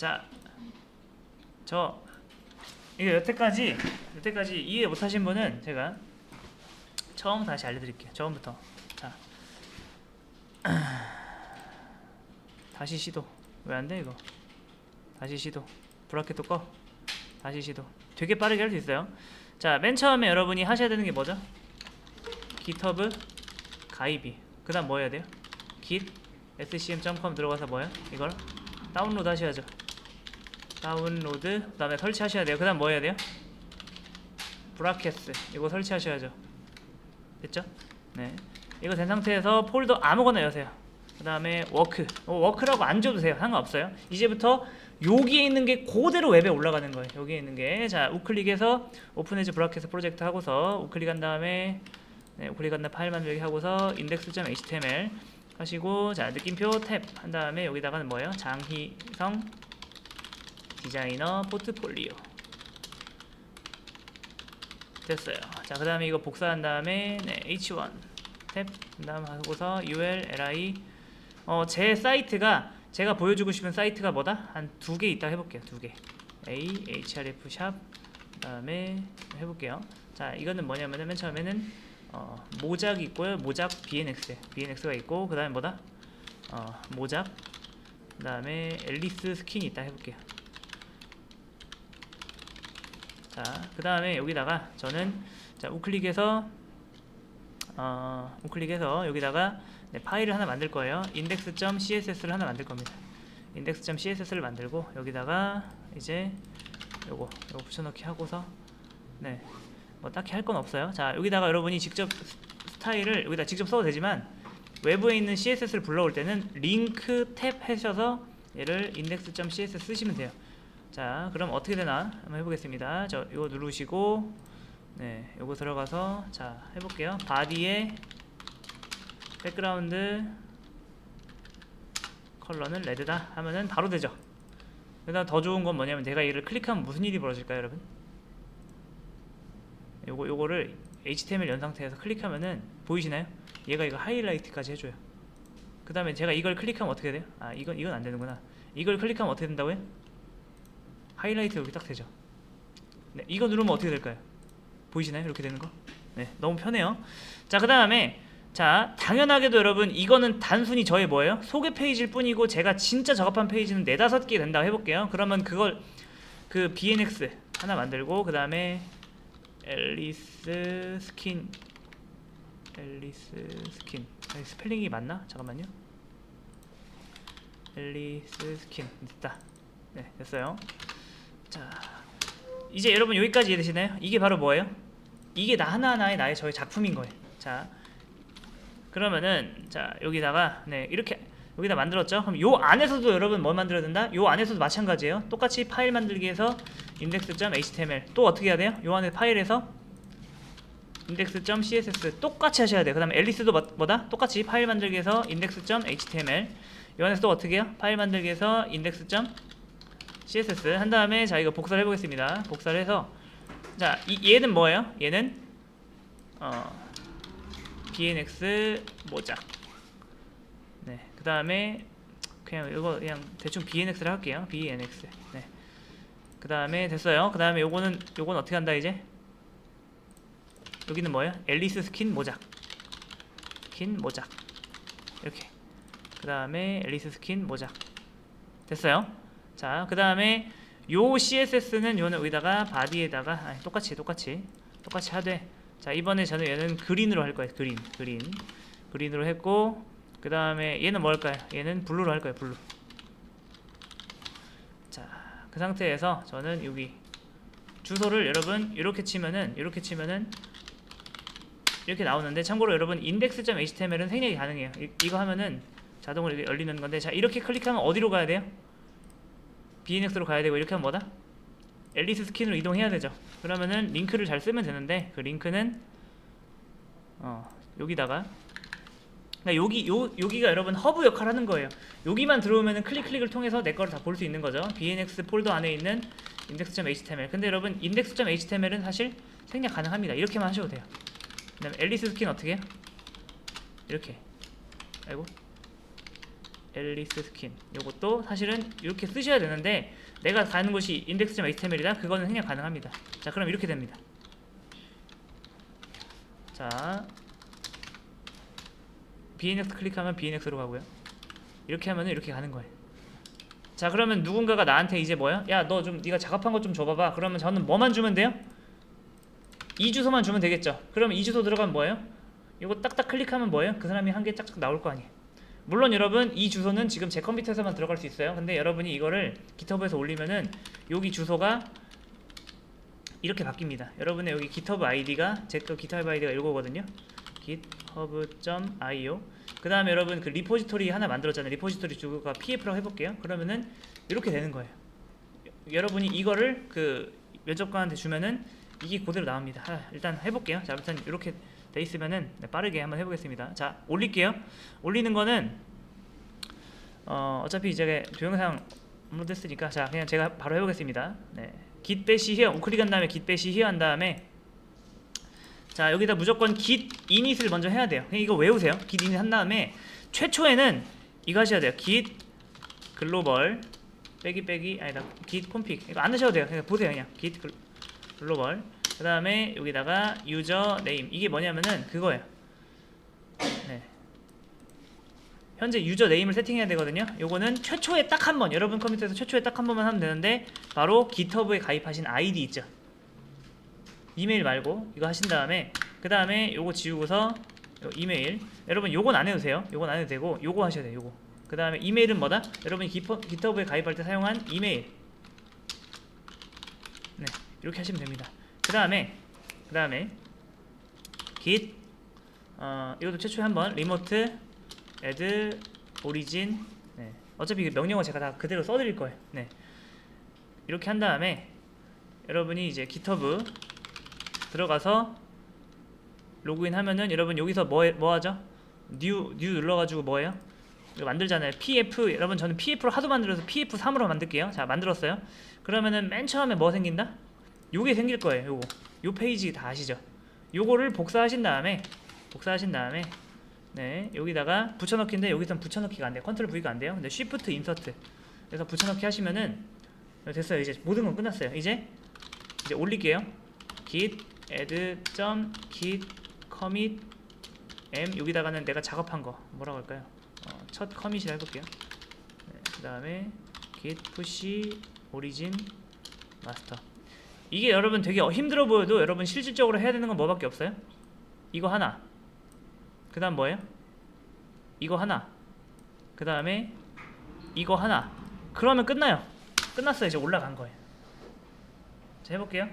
자, 저 이거 여태까지 여태까지 이해 못하신 분은 제가 처음 다시 알려드릴게요. 처음부터. 자, 다시 시도. 왜 안 돼 이거? 다시 시도. 브라켓도 꺼. 다시 시도. 되게 빠르게 할 수 있어요. 자, 맨 처음에 여러분이 하셔야 되는 게 뭐죠? GitHub 가입이. 그 다음 뭐 해야 돼요? git scm.com 들어가서 뭐예요? 이걸 다운로드 하셔야죠. 다운로드 그 다음에 설치하셔야 돼요. 그 다음 뭐 해야 돼요? 브라켓스 이거 설치하셔야죠. 됐죠? 네. 이거 된 상태에서 폴더 아무거나 여세요. 그 다음에 워크 어, 워크라고 안 줘도 돼요. 상관없어요. 이제부터 여기에 있는 게 그대로 웹에 올라가는 거예요. 여기에 있는 게자 우클릭해서 오픈해즈 브라켓 프로젝트 하고서 우클릭한 다음에 네, 우클릭한 다음에 파일 만들기 하고서 index.html 하시고 자 느낌표 탭 한 다음에 여기다가는 뭐예요? 장희성 디자이너 포트폴리오 됐어요. 자 그 다음에 이거 복사한 다음에 네, h1 탭 그 다음 하고서 ul li 어 제 사이트가 제가 보여주고 싶은 사이트가 뭐다? 한 두 개 있다 해볼게요. 두 개. a hrf 샵 그다음에 해볼게요. 자 이거는 뭐냐면은 맨 처음에는 어, 모작 있고요. 모작 bnx bnx가 있고 그 다음에 뭐다? 어, 모작 그 다음에 앨리스 스킨이 있다 해볼게요. 자 그 다음에 여기다가 저는 자 우클릭해서 어, 우클릭해서 여기다가 네, 파일을 하나 만들 거예요. index.css를 하나 만들 겁니다. index.css를 만들고 여기다가 이제 요거 요거 붙여넣기 하고서 네. 뭐 딱히 할 건 없어요. 자, 여기다가 여러분이 직접 스- 스타일을 여기다 직접 써도 되지만 외부에 있는 CSS를 불러올 때는 링크 탭 하셔서 얘를 index.css 쓰시면 돼요. 자, 그럼 어떻게 되나 한번 해보겠습니다. 저 이거 누르시고 네, 요거 들어가서 자 해볼게요. 바디에 백그라운드 컬러는 레드다 하면은 바로 되죠. 그다음 더 좋은 건 뭐냐면 제가 이를 클릭하면 무슨 일이 벌어질까요, 여러분? 요거 요거를 HTML 연 상태에서 클릭하면은 보이시나요? 얘가 이거 하이라이트까지 해줘요. 그 다음에 제가 이걸 클릭하면 어떻게 돼요? 아 이건 이건 안 되는구나. 이걸 클릭하면 어떻게 된다고요? 하이라이트 여기 딱 되죠. 네, 이거 누르면 어떻게 될까요? 보이시나요? 이렇게 되는 거? 네, 너무 편해요. 자, 그 다음에 자 당연하게도 여러분 이거는 단순히 저의 뭐예요? 소개 페이지일 뿐이고 제가 진짜 작업한 페이지는 네다섯 개 된다고 해볼게요. 그러면 그걸 그 BNX 하나 만들고 그 다음에 앨리스 스킨 앨리스 스킨 아니, 스펠링이 맞나? 잠깐만요 앨리스 스킨 됐다 네 됐어요 자 이제 여러분 여기까지 이해되시나요? 이게 바로 뭐예요? 이게 나 하나하나의 나의 저의 작품인 거예요 자 그러면은 자 여기다가 네 이렇게 여기다 만들었죠? 그럼 요 안에서도 여러분 뭐 만들어야 된다? 요 안에서도 마찬가지예요 똑같이 파일 만들기에서 index.html 또 어떻게 해야 돼요? 요 안에 파일에서 index.css 똑같이 하셔야 돼요. 그 다음에 앨리스도 뭐- 뭐다? 똑같이 파일 만들기에서 index.html 요 안에서 또 어떻게 해요? 파일 만들기에서 index.css 한 다음에 자 이거 복사를 해보겠습니다. 복사를 해서 자 이, 얘는 뭐예요? 얘는 어 bnx 모작 네 그 다음에 그냥 이거 그냥 대충 bnx를 할게요. bnx 네. 그 다음에 됐어요. 그 다음에 요거는 요건 어떻게 한다 이제? 여기는 뭐예요? 앨리스 스킨 모작. 스킨 모작. 이렇게. 그 다음에 앨리스 스킨 모작. 됐어요. 자, 그 다음에 요 CSS는 요는 여기다가 바디에다가 아니, 똑같이 똑같이 똑같이 하되. 자, 이번에 저는 얘는 그린으로 할 거예요. 그린, 그린, 그린으로 했고, 그 다음에 얘는 뭐 할까요? 얘는 블루로 할 거예요. 블루. 자, 그 상태에서 저는 여기 주소를 여러분 이렇게 치면은 이렇게 치면은 이렇게 나오는데 참고로 여러분 index.html은 생략이 가능해요. 이, 이거 하면은 자동으로 열리는 건데 자 이렇게 클릭하면 어디로 가야 돼요? Bnx로 가야 되고 이렇게 하면 뭐다? 앨리스 스킨으로 이동해야 되죠. 그러면은 링크를 잘 쓰면 되는데 그 링크는 어 여기다가 그러니까 여기 요 여기가 여러분 허브 역할 하는 거예요. 여기만 들어오면은 클릭 클릭을 통해서 내 거를 다 볼 수 있는 거죠. bnx 폴더 안에 있는 index.html. 근데 여러분 index.html은 사실 생략 가능합니다. 이렇게만 하셔도 돼요. 그 다음에 앨리스 스킨 어떻게 해요? 이렇게. 아이고. 앨리스 스킨. 요것도 사실은 이렇게 쓰셔야 되는데 내가 가는 곳이 index.html이라 그거는 그냥 가능합니다. 자 그럼 이렇게 됩니다. 자 bnx 클릭하면 bnx로 가고요. 이렇게 하면 이렇게 가는 거예요. 자 그러면 누군가가 나한테 이제 뭐야? 야 너 좀 네가 작업한 거좀 줘봐봐. 그러면 저는 뭐만 주면 돼요? 이 주소만 주면 되겠죠. 그러면 이 주소 들어가면 뭐예요? 이거 딱딱 클릭하면 뭐예요? 그 사람이 한 개 짝짝 나올 거 아니에요 물론 여러분 이 주소는 지금 제 컴퓨터에서만 들어갈 수 있어요. 근데 여러분이 이거를 깃허브에서 올리면은 여기 주소가 이렇게 바뀝니다. 여러분의 여기 깃허브 아이디가 제거 깃허브 아이디가 이거거든요. github.io 그 다음에 여러분 그 리포지토리 하나 만들었잖아요. 리포지토리 주소가 pf라고 해볼게요. 그러면은 이렇게 되는 거예요. 여러분이 이거를 그 면접관한테 주면은 이게 그대로 나옵니다. 하, 일단 해볼게요. 자 아무튼 이렇게 돼 있으면은 네, 빠르게 한번 해보겠습니다. 자 올릴게요. 올리는 거는 어, 어차피 이제 동영상 업로드했으니까 자 그냥 제가 바로 해보겠습니다. 네. dash here 우클릭한 다음에 dash here 한 다음에 자 여기다 무조건 git init을 먼저 해야 돼요. 이거 외우세요. git init 한 다음에 최초에는 이거 하셔야 돼요. git 글로벌 빼기 빼기 아니다 git config. 이거 안 하셔도 돼요. 그냥 보세요 그냥. git 글- 글로벌 그 다음에 여기다가 유저 네임 이게 뭐냐면은 그거예요. 네. 현재 유저 네임을 세팅해야 되거든요. 요거는 최초에 딱 한 번. 여러분 컴퓨터에서 최초에 딱 한 번만 하면 되는데 바로 깃허브에 가입하신 아이디 있죠. 이메일 말고 이거 하신 다음에 그 다음에 요거 지우고서 요 이메일. 여러분 요건 안 해도 돼요. 요건 안 해도 되고 요거 하셔야 돼요 요거. 그 다음에 이메일은 뭐다? 여러분이 깃허브에 가입할 때 사용한 이메일. 네. 이렇게 하시면 됩니다 그 다음에 그 다음에 git 어 이것도 최초에 한번 리모트 add origin 네. 어차피 그 명령어 제가 다 그대로 써드릴 거예요 네 이렇게 한 다음에 여러분이 이제 깃허브 들어가서 로그인 하면은 여러분 여기서 뭐, 해- 뭐 하죠? new new 눌러가지고 뭐예요? 이거 만들잖아요. PF 여러분 저는 PF로 하도 만들어서 PF3으로 만들게요. 자 만들었어요. 그러면은 맨 처음에 뭐 생긴다? 요게 생길 거예요. 요거 요 페이지 다 아시죠? 요거를 복사하신 다음에 복사하신 다음에 네 여기다가 붙여넣기인데 여기선 붙여넣기가 안 돼요. 컨트롤 V가 안 돼요. 근데 Shift 인서트 그래서 붙여넣기 하시면은 됐어요. 이제 모든 건 끝났어요. 이제 이제 올릴게요. git add git commit m 여기다가는 내가 작업한 거 뭐라고 할까요? 어, 첫 커밋이라 해볼게요. 네, 그 다음에 git push origin master 이게 여러분 되게 힘들어 보여도 여러분 실질적으로 해야 되는 건 뭐밖에 없어요? 이거 하나 그 다음 뭐예요? 이거 하나 그 다음에 이거 하나 그러면 끝나요 끝났어요 이제 올라간 거예요 자 해볼게요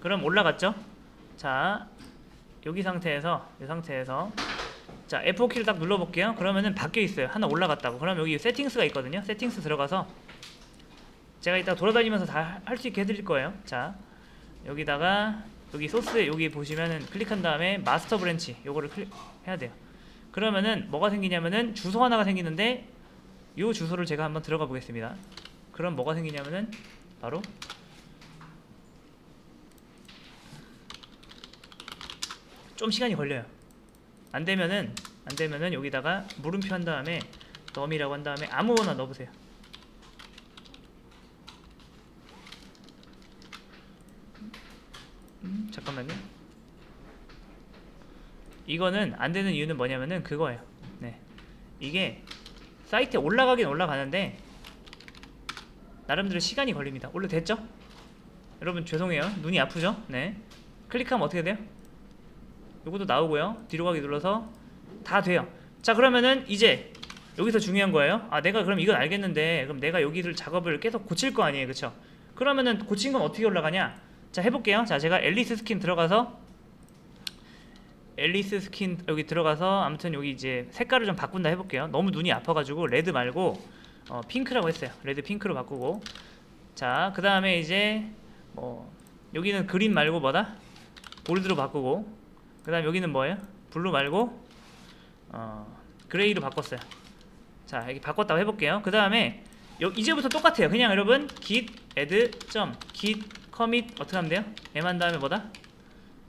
그럼 올라갔죠? 자 여기 상태에서 이 상태에서 자 F4키를 딱 눌러볼게요. 그러면은 바뀌어 있어요. 하나 올라갔다고. 그럼 여기 세팅스가 있거든요. 세팅스 들어가서 제가 이따 돌아다니면서 다 할 수 있게 해드릴 거예요. 자 여기다가 여기 소스 여기 보시면은 클릭한 다음에 마스터 브랜치 요거를 클릭 해야 돼요. 그러면은 뭐가 생기냐면은 주소 하나가 생기는데 요 주소를 제가 한번 들어가 보겠습니다. 그럼 뭐가 생기냐면은 바로 좀 시간이 걸려요. 안 되면은 안 되면은 여기다가 물음표 한 다음에 덤이라고 한 다음에 아무거나 넣어보세요. 음, 잠깐만요. 이거는 안 되는 이유는 뭐냐면은 그거예요. 네, 이게 사이트에 올라가긴 올라가는데 나름대로 시간이 걸립니다. 원래 됐죠? 여러분 죄송해요. 눈이 아프죠? 네. 클릭하면 어떻게 돼요? 요것도 나오고요. 뒤로 가기 눌러서 다 돼요. 자 그러면은 이제 여기서 중요한 거예요. 아 내가 그럼 이건 알겠는데 그럼 내가 여기를 작업을 계속 고칠 거 아니에요, 그쵸 그러면은 고친 건 어떻게 올라가냐? 자 해볼게요. 자 제가 앨리스 스킨 들어가서 앨리스 스킨 여기 들어가서 아무튼 여기 이제 색깔을 좀 바꾼다 해볼게요. 너무 눈이 아파가지고 레드 말고 어, 핑크라고 했어요. 레드 핑크로 바꾸고 자 그 다음에 이제 뭐 여기는 그린 말고 뭐다? 골드로 바꾸고 그 다음 여기는 뭐예요? 블루 말고 어, 그레이로 바꿨어요 자 여기 바꿨다고 해볼게요 그 다음에 이제부터 똑같아요 그냥 여러분 git add 점 git commit 어떻게 하면 돼요? m 한 다음에 뭐다?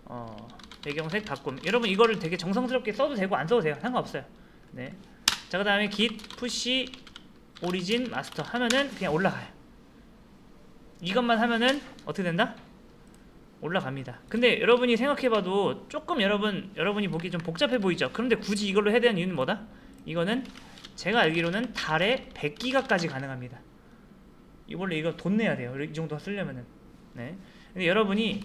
어, 배경색 바꿈 여러분 이거를 되게 정성스럽게 써도 되고 안 써도 돼요 상관없어요 네 자 그 다음에 git push origin master 하면은 그냥 올라가요. 이것만 하면은 어떻게 된다? 올라갑니다. 근데 여러분이 생각해봐도 조금 여러분 여러분이 보기 좀 복잡해 보이죠. 그런데 굳이 이걸로 해야 되는 이유는 뭐다? 이거는 제가 알기로는 달에 100기가까지 가능합니다. 이 원래 이거 돈 내야 돼요. 이 정도 쓰려면은. 네. 근데 여러분이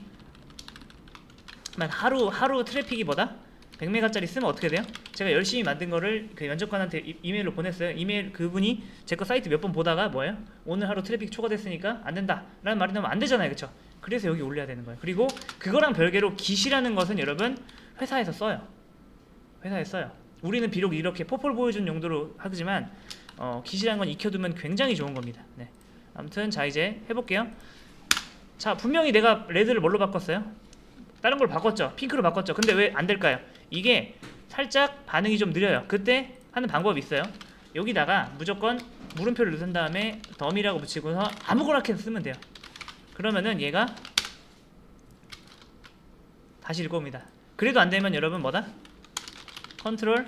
만 하루 하루 트래픽이 뭐다? 100메가짜리 쓰면 어떻게 돼요? 제가 열심히 만든 거를 그 면접관한테 이- 이메일로 보냈어요. 이메일 그분이 제 거 사이트 몇 번 보다가 뭐예요? 오늘 하루 트래픽 초과됐으니까 안 된다라는 말이 나오면 안 되잖아요, 그렇죠? 그래서 여기 올려야 되는 거예요. 그리고 그거랑 별개로 기시라는 것은 여러분 회사에서 써요. 회사에 써요. 우리는 비록 이렇게 포폴 보여준 용도로 하지만 어, 기시라는 건 익혀두면 굉장히 좋은 겁니다. 네. 아무튼 자 이제 해볼게요. 자 분명히 내가 레드를 뭘로 바꿨어요? 다른 걸 바꿨죠. 핑크로 바꿨죠. 근데 왜 안 될까요? 이게 살짝 반응이 좀 느려요. 그때 하는 방법이 있어요. 여기다가 무조건 물음표를 넣은 다음에 덤이라고 붙이고서 아무거나 이렇게 쓰면 돼요. 그러면은 얘가 다시 읽어옵니다. 그래도 안 되면 여러분 뭐다? 컨트롤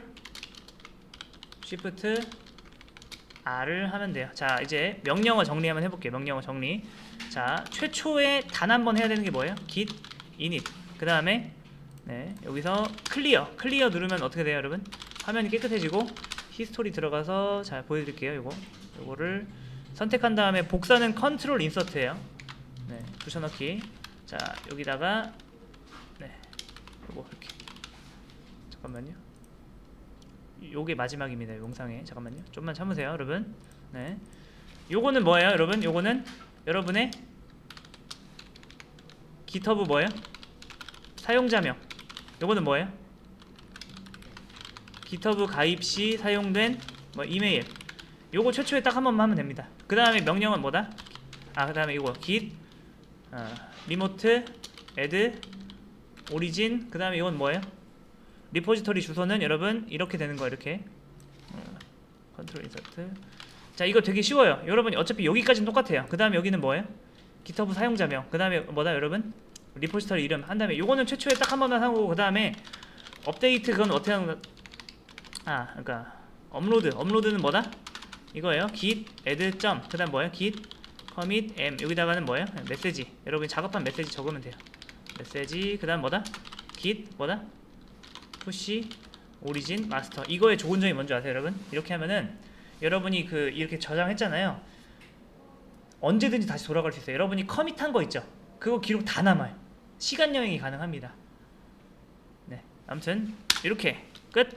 쉬프트 R을 하면 돼요. 자 이제 명령어 정리 한번 해볼게요. 명령어 정리. 자 최초에 단 한 번 해야 되는 게 뭐예요? git init. 그 다음에 네 여기서 클리어 클리어 누르면 어떻게 돼요, 여러분? 화면이 깨끗해지고 히스토리 들어가서 잘 보여드릴게요. 요거 요거를 선택한 다음에 복사는 컨트롤 인서트예요. 네 붙여넣기. 자 여기다가 네 요거 이렇게 잠깐만요. 요게 마지막입니다. 영상에 잠깐만요. 좀만 참으세요, 여러분. 네. 요거는 뭐예요, 여러분? 요거는 여러분의 GitHub 뭐예요? 사용자명. 요거는 뭐예요? GitHub 가입 시 사용된 뭐 이메일. 요거 최초에 딱 한 번만 하면 됩니다. 그 다음에 명령은 뭐다? 아, 그 다음에 이거 git 어, 리모트 add origin 그 다음에 이건 뭐예요? 리포지터리 주소는 여러분 이렇게 되는 거예요 이렇게 어, 컨트롤 인서트 자 이거 되게 쉬워요 여러분 어차피 여기까지는 똑같아요 그 다음에 여기는 뭐예요? GitHub 사용자명 그 다음에 뭐다 여러분? 리포지터리 이름 한 다음에 요거는 최초에 딱 한 번만 하고 그 다음에 업데이트 그건 어떻게 하는 거? 아 그러니까 업로드 업로드는 뭐다? 이거예요 git add 점 그 다음 뭐예요? git commit m 여기다가는 뭐예요? 메시지 여러분이 작업한 메시지 적으면 돼요 메시지 그 다음 뭐다? git 뭐다? 푸시 오리진 마스터 이거의 좋은 점이 뭔지 아세요 여러분? 이렇게 하면은 여러분이 그 이렇게 저장했잖아요 언제든지 다시 돌아갈 수 있어요 여러분이 커밋한 거 있죠 그거 기록 다 남아요 시간 여행이 가능합니다. 네 아무튼 이렇게 끝